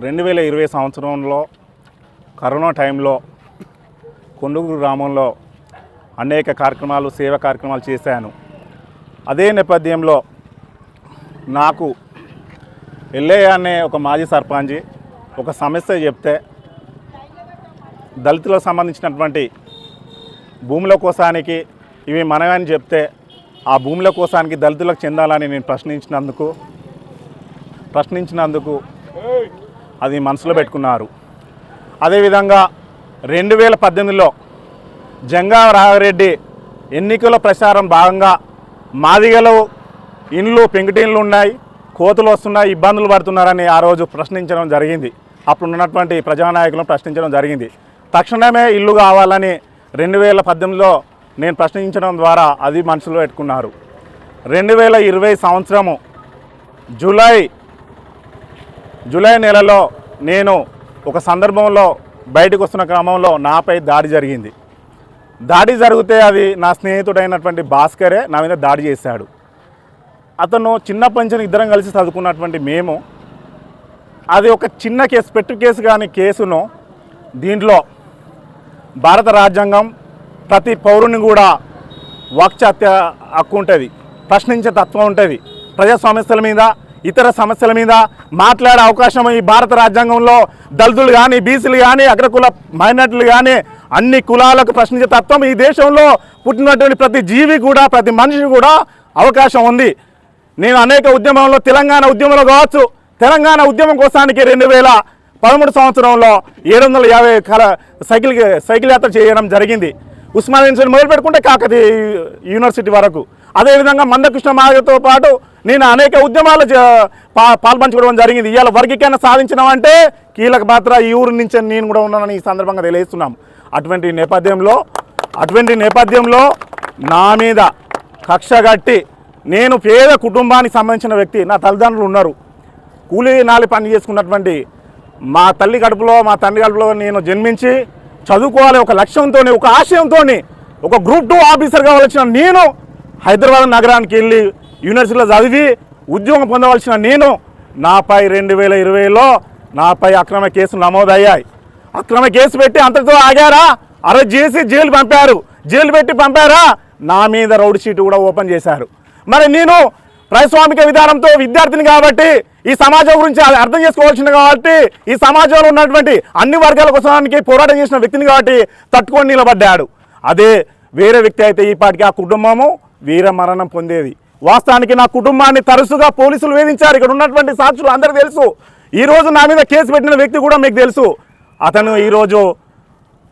రెండు వేల ఇరవై సంవత్సరంలో కరోనా టైంలో కొండూరు గ్రామంలో అనేక కార్యక్రమాలు సేవ కార్యక్రమాలు చేశాను. అదే నేపథ్యంలో నాకు ఎల్లయ్య అనే ఒక మాజీ సర్పంచ్ ఒక సమస్య చెప్తే దళితులకు సంబంధించినటువంటి భూముల కోసానికి ఇవి మనమని చెప్తే ఆ భూముల కోసానికి దళితులకు చెందాలని నేను ప్రశ్నించినందుకు ప్రశ్నించినందుకు అది మనసులో పెట్టుకున్నారు. అదేవిధంగా రెండు వేల పద్దెనిమిదిలో జంగా రాఘరెడ్డి ఎన్నికల ప్రచారం భాగంగా మాదిగలో ఇండ్లు పెంకుటిండ్లు ఉన్నాయి కోతులు వస్తున్నాయి ఇబ్బందులు పడుతున్నారని ఆ రోజు ప్రశ్నించడం జరిగింది. అప్పుడు ఉన్నటువంటి ప్రజానాయకులను ప్రశ్నించడం జరిగింది. తక్షణమే ఇల్లు కావాలని రెండు వేల పద్దెనిమిదిలో నేను ప్రశ్నించడం ద్వారా అది మనసులో పెట్టుకున్నారు. రెండు వేల ఇరవై సంవత్సరము జూలై జూలై నెలలో నేను ఒక సందర్భంలో బయటకు వస్తున్న క్రమంలో నాపై దాడి జరిగింది. దాడి జరిగితే అది నా స్నేహితుడైనటువంటి భాస్కరే నా మీద దాడి చేశాడు. అతను చిన్న పంచని ఇద్దరం కలిసి చదువుకున్నటువంటి మేము అది ఒక చిన్న కేసు పెట్టు కేసు కానీ కేసును దీంట్లో భారత రాజ్యాంగం ప్రతి పౌరుని కూడా వాక్చాత్య హక్కు ఉంటుంది ప్రశ్నించే తత్వం ఉంటుంది. ప్రజాస్వామ్యస్థల మీద ఇతర సమస్యల మీద మాట్లాడే అవకాశం ఈ భారత రాజ్యాంగంలో దళితులు కానీ బీసీలు కానీ అగ్రకుల మైనార్టీలు కానీ అన్ని కులాలకు ప్రశ్నించే తత్వం ఈ దేశంలో పుట్టినటువంటి ప్రతి జీవి కూడా ప్రతి మనిషి కూడా అవకాశం ఉంది. నేను అనేక ఉద్యమంలో తెలంగాణ ఉద్యమంలో కావచ్చు తెలంగాణ ఉద్యమం కోసానికి రెండు వేల పదమూడు సంవత్సరంలో ఏడు వందల యాభై కల సైకిల్ సైకిల్ యాత్ర చేయడం జరిగింది. ఉస్మానియా యూనివర్సిటీ మొదలు పెట్టుకుంటే కాకతీయ యూనివర్సిటీ వరకు. అదేవిధంగా మందకృష్ణ మాదిగతో పాటు నేను అనేక ఉద్యమాలు పా- పాల్పంచుకోవడం జరిగింది. ఇవాళ వర్గీకరణ సాధించినామంటే కీలక పాత్ర ఈ ఊరు నుంచి నేను కూడా ఉన్నానని ఈ సందర్భంగా తెలియజేస్తున్నాం. అటువంటి నేపథ్యంలో అటువంటి నేపథ్యంలో నా మీద కక్ష కట్టి నేను పేద కుటుంబానికి సంబంధించిన వ్యక్తి నా తల్లిదండ్రులు ఉన్నారు. కూలీ నాలి పని చేసుకున్నటువంటి మా తల్లి కడుపులో మా తండ్రి కడుపులో నేను జన్మించి చదువుకోవాలి ఒక లక్ష్యంతో ఒక ఆశయంతో ఒక గ్రూప్ టూ ఆఫీసర్ వచ్చిన నేను హైదరాబాద్ నగరానికి వెళ్ళి యూనివర్సిటీలో చదివి ఉద్యోగం పొందవలసిన నేను నాపై రెండు వేల ఇరవైలో నాపై అక్రమ కేసులు నమోదయ్యాయి. అక్రమ కేసు పెట్టి అంతటితో ఆగారా? అరెస్ట్ చేసి జైలు పంపారు. జైలు పెట్టి పంపారా? నా మీద రౌడ్ షీట్ కూడా ఓపెన్ చేశారు. మరి నేను ప్రజాస్వామిక విధానంతో విద్యార్థిని కాబట్టి ఈ సమాజం గురించి అర్థం చేసుకోవాల్సింది కాబట్టి ఈ సమాజంలో ఉన్నటువంటి అన్ని వర్గాల కోసానికి పోరాటం చేసిన వ్యక్తిని కాబట్టి తట్టుకొని నిలబడ్డాడు. అదే వేరే వ్యక్తి అయితే ఈ పాటికి ఆ కుటుంబము వీర మరణం పొందేది. వాస్తవానికి నా కుటుంబాన్ని తరచుగా పోలీసులు వేధించారు. ఇక్కడ ఉన్నటువంటి సాక్షులు అందరూ తెలుసు. ఈరోజు నా మీద కేసు పెట్టిన వ్యక్తి కూడా మీకు తెలుసు. అతను ఈరోజు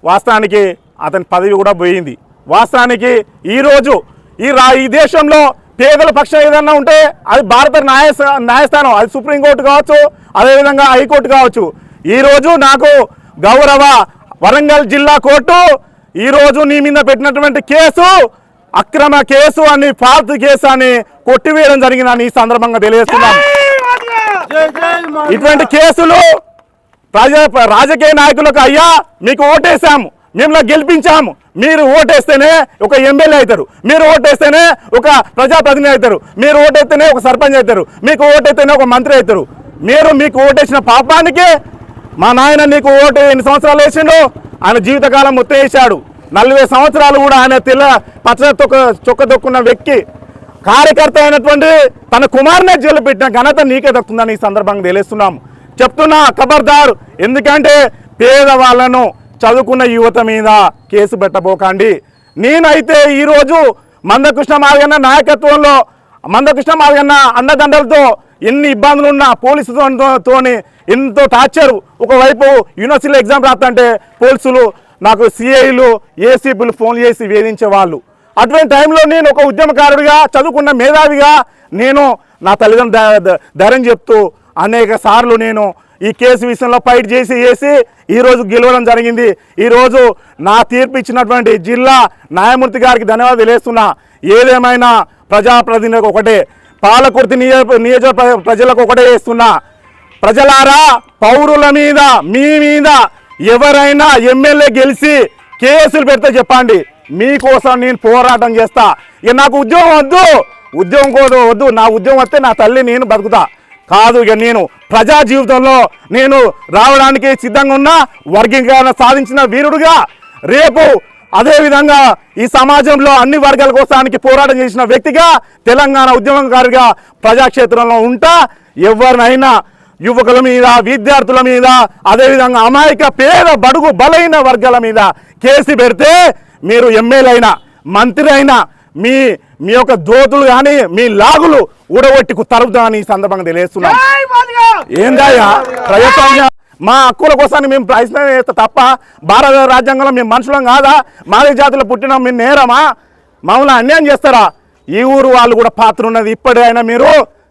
వాస్తవానికి అతని పదవి కూడా పోయింది. వాస్తవానికి ఈరోజు ఈ రా ఈ దేశంలో పేదల పక్షం ఏదన్నా ఉంటే అది భారత న్యాయ న్యాయస్థానం. అది సుప్రీంకోర్టు కావచ్చు అదేవిధంగా హైకోర్టు కావచ్చు. ఈరోజు నాకు గౌరవ వరంగల్ జిల్లా కోర్టు ఈరోజు నీ మీద పెట్టినటువంటి కేసు అక్రమ కేసు అని ఫాల్తు కేసు అని కొట్టివేయడం జరిగిందని ఈ సందర్భంగా తెలియజేస్తున్నాం. ఇటువంటి కేసులు ప్రజా రాజకీయ నాయకులకు అయ్యా మీకు ఓటేసాము మిమ్మల్ని గెలిపించాము. మీరు ఓటేస్తేనే ఒక ఎమ్మెల్యే అవుతారు. మీరు ఓటేస్తేనే ఒక ప్రజాప్రతినిధి అవుతారు. మీరు ఓటేస్తేనే ఒక సర్పంచ్ అవుతారు. మీకు ఓటేస్తేనే ఒక మంత్రి అవుతారు. మీరు మీకు ఓటేసిన పాపానికి మా నాయన నీకు ఓటు ఎన్ని సంవత్సరాలు వేసిండు ఆయన జీవితకాలం మొత్తం వేసాడు నలభై సంవత్సరాలు కూడా ఆయన తెల్ల పచ్చ తొక్క చొక్క దొక్కున్న వ్యక్తి. కార్యకర్త అయినటువంటి తన కుమారునే జైలు పెట్టిన ఘనత నీకే దక్కుతుందని ఈ సందర్భంగా తెలియస్తున్నాం చెప్తున్నా ఖబర్దార్. ఎందుకంటే పేదవాళ్ళను చదువుకున్న యువత మీద కేసు పెట్టబోకండి. నేనైతే ఈరోజు మందకృష్ణ మాదిగన్న నాయకత్వంలో మందకృష్ణ మాదిగన్న అండదండలతో ఎన్ని ఇబ్బందులు ఉన్నా పోలీసులతో తోని ఎంతో టార్చర్. ఒకవైపు యూనివర్సిటీలో ఎగ్జామ్ రాస్తుంటే పోలీసులు నాకు సిఐలు ఏసీపీలు ఫోన్ చేసి వేధించే వాళ్ళు అటువంటి టైంలో నేను ఒక ఉద్యమకారుడిగా చదువుకున్న మేధావిగా నేను నా తల్లిదండ్రులు ధైర్యం చెప్తూ అనేక సార్లు నేను ఈ కేసు విషయంలో ఫైట్ చేసి వేసి ఈరోజు గెలవడం జరిగింది. ఈరోజు నా తీర్పు ఇచ్చినటువంటి జిల్లా న్యాయమూర్తి గారికి ధన్యవాదాలు తెలియస్తున్నా ఏదేమైనా ప్రజాప్రతినిధులకు ఒకటే పాలకుర్తి నియోజ నియోజక ప్రజలకు ఒకటే వేస్తున్నా ప్రజలారా పౌరుల మీద మీ మీద ఎవరైనా ఎమ్మెల్యే గెలిచి కేసులు పెడితే చెప్పండి. మీకోసం నేను పోరాటం చేస్తా. ఇక నాకు ఉద్యోగం వద్దు. ఉద్యోగం కూడా వద్దు. నా ఉద్యోగం వస్తే నా తల్లి నేను బతుకుతా. కాదు ఇక నేను ప్రజా జీవితంలో నేను రావడానికి సిద్ధంగా ఉన్న వర్గీకరణ సాధించిన వీరుడుగా. రేపు అదేవిధంగా ఈ సమాజంలో అన్ని వర్గాల కోసానికి పోరాటం చేసిన వ్యక్తిగా తెలంగాణ ఉద్యమకారిగా ప్రజాక్షేత్రంలో ఉంటా. ఎవరినైనా యువకుల మీద విద్యార్థుల మీద అదేవిధంగా అమాయక పేద బడుగు బలైన వర్గాల మీద కేసు పెడితే మీరు ఎమ్మెల్యే అయినా మంత్రి అయినా మీ మీ యొక్క దోతులు కానీ మీ లాగులు ఊడగొట్టుకు తరుగుతామని ఈ సందర్భంగా తెలియజేస్తున్నాం. ఏందయ్యా? ప్రజాస్వామ్య మా హక్కుల కోసాన్ని మేము ప్రయత్నం చేస్తే తప్ప భారత రాజ్యాంగంలో మేము మనుషులం కాదా? మాదిరి జాతిలో పుట్టిన మేము నేరమా? మమ్మల్ని అన్యాయం చేస్తారా? ఈ ఊరు వాళ్ళు కూడా పాత్ర ఉన్నది ఇప్పటికైనా మీరు.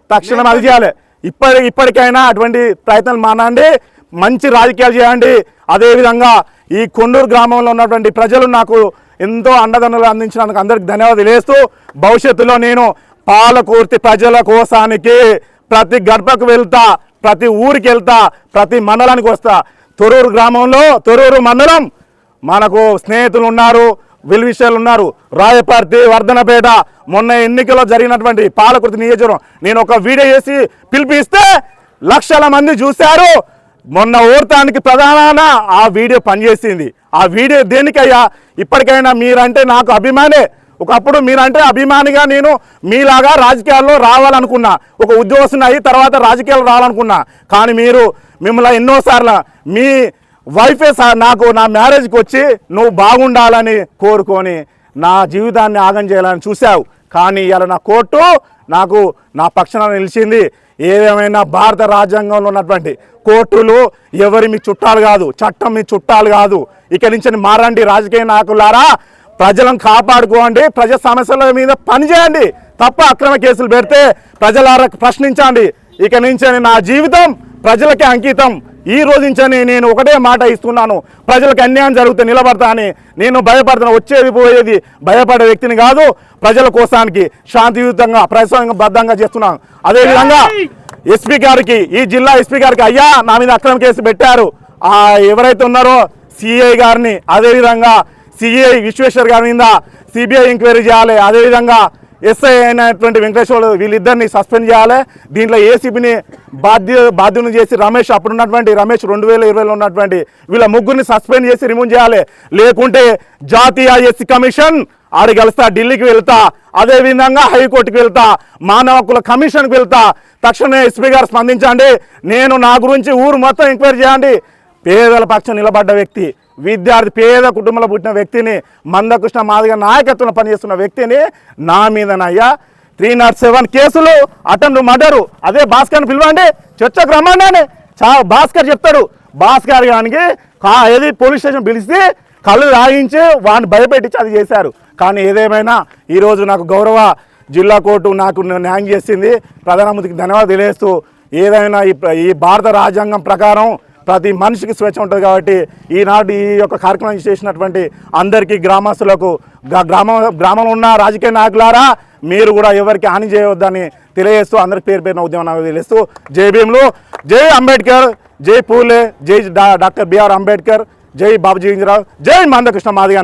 తక్షణం అది చేయాలి. ఇప్పటి ఇప్పటికైనా అటువంటి ప్రయత్నాలు మానండి. మంచి రాజకీయాలు చేయండి. అదేవిధంగా ఈ కొండూరు గ్రామంలో ఉన్నటువంటి ప్రజలు నాకు ఎంతో అండదండలు అందించినందుకు అందరికి ధన్యవాదాలు తెలియస్తూ భవిష్యత్తులో నేను పాలకూర్తి ప్రజల కోసానికి ప్రతి గడపకు వెళ్తా ప్రతి ఊరికి వెళ్తా ప్రతి మండలానికి వస్తా. తొరూరు గ్రామంలో తొరూరు మండలం మనకు స్నేహితులు ఉన్నారు. విలువిషయాలు ఉన్నారు. రాయపర్తి వర్ధనపేట మొన్న ఎన్నికల్లో జరిగినటువంటి పాలకృతి నియోజకవర్గం నేను ఒక వీడియో చేసి పిలిపిస్తే లక్షల మంది చూశారు. మొన్న ఓర్తానికి ప్రధాన ఆ వీడియో పనిచేసింది. ఆ వీడియో దేనికయ్యా? ఇప్పటికైనా మీరంటే నాకు అభిమానే. ఒకప్పుడు మీరంటే అభిమానిగా నేను మీలాగా రాజకీయాల్లో రావాలనుకున్నా. ఒక ఉద్యోగస్తుని అయ్యి తర్వాత రాజకీయాలు రావాలనుకున్నా. కానీ మీరు మిమ్మల్ని ఎన్నోసార్లు మీ వైఫే సార్ నాకు నా మ్యారేజ్కి వచ్చి నువ్వు బాగుండాలని కోరుకొని నా జీవితాన్ని ఆగం చేయాలని చూశావు. కానీ ఇవాళ నా కోర్టు నాకు నా పక్షాన నిలిచింది. ఏదేమైనా భారత రాజ్యాంగంలో ఉన్నటువంటి కోర్టులు ఎవరి మీ చుట్టాలు కాదు చట్టం మీ చుట్టాలు కాదు. ఇక నుంచి మారండి రాజకీయ నాయకులారా. ప్రజలను కాపాడుకోండి. ప్రజా సమస్యల మీద పనిచేయండి తప్ప అక్రమ కేసులు పెడితే ప్రజలారా ప్రశ్నించండి. ఇక నుంచి నా జీవితం ప్రజలకే అంకితం. ఈ రోజు నుంచి నేను ఒకటే మాట ఇస్తున్నాను. ప్రజలకు అన్యాయం జరిగితే నిలబడతా అని. నేను భయపడుతున్నా వచ్చేది పోయేది భయపడే వ్యక్తిని కాదు ప్రజల కోసానికి శాంతియుతంగా ప్రజాస్వామ్యబద్ధంగా చేస్తున్నాను. అదేవిధంగా ఎస్పీ గారికి ఈ జిల్లా ఎస్పీ గారికి అయ్యా నా మీద అక్రమ కేసు పెట్టారు. ఆ ఎవరైతే ఉన్నారో సిఐ గారిని అదేవిధంగా సిఐ విశ్వేశ్వర్ గారి మీద సిబిఐ ఎంక్వైరీ చేయాలి. అదేవిధంగా ఎస్ఐ అయినటువంటి వెంకటేశ్వర వీళ్ళిద్దరిని సస్పెండ్ చేయాలి. దీంట్లో ఏసీబీని బాధ్య బాధ్యుని చేసి రమేష్ అప్పుడు ఉన్నటువంటి రమేష్ రెండు వేల ఇరవైలో ఉన్నటువంటి వీళ్ళ ముగ్గురిని సస్పెండ్ చేసి రిమూవ్ చేయాలి. లేకుంటే జాతీయ ఎస్సీ కమిషన్ ఆడి గెలుస్తా ఢిల్లీకి వెళ్తా అదే విధంగా హైకోర్టుకి వెళ్తా మానవ హక్కుల కమిషన్కి వెళ్తా. తక్షణమే ఎస్పీ గారు స్పందించండి. నేను నా గురించి ఊరు మొత్తం ఎంక్వైరీ చేయండి. పేదల పక్షం నిలబడ్డ వ్యక్తి విద్యార్థి పేద కుటుంబంలో పుట్టిన వ్యక్తిని మందకృష్ణ మాదిగ నాయకత్వంలో పనిచేస్తున్న వ్యక్తిని నా మీదనయ్యా త్రీ నాట్ సెవెన్ కేసులు అటెంప్ట్ మర్డరు. అదే భాస్కర్ని పిలవండి. చర్చకు రమ్మండి చా భాస్కర్ చెప్తాడు. భాస్కర్ గానికి ఏది పోలీస్ స్టేషన్ పిలిచి కళ్ళు రాయించి వాడిని భయపెట్టించి అది చేశారు. కానీ ఏదేమైనా ఈరోజు నాకు గౌరవ జిల్లా కోర్టు నాకు న్యాయం చేసింది. ప్రధానమంత్రికి ధన్యవాదాలు తెలియజేస్తూ ఏదైనా ఈ భారత రాజ్యాంగం ప్రకారం ప్రతి మనిషికి స్వేచ్ఛ ఉంటుంది కాబట్టి ఈనాడు ఈ యొక్క కార్యక్రమం చేసినటువంటి అందరికీ గ్రామస్తులకు గ్రా- గ్రామ గ్రామంలో ఉన్న రాజకీయ నాయకులారా మీరు కూడా ఎవరికి హాని చేయవద్దని తెలియజేస్తూ అందరికి పేరు పేరున ఉద్యమం నాకు తెలియజేస్తూ జై భీములు జై అంబేద్కర్ జై పూలే జై డాక్టర్ బిఆర్ అంబేద్కర్ జై బాబు జీవరావు జై మందకృష్ణ మాదిగ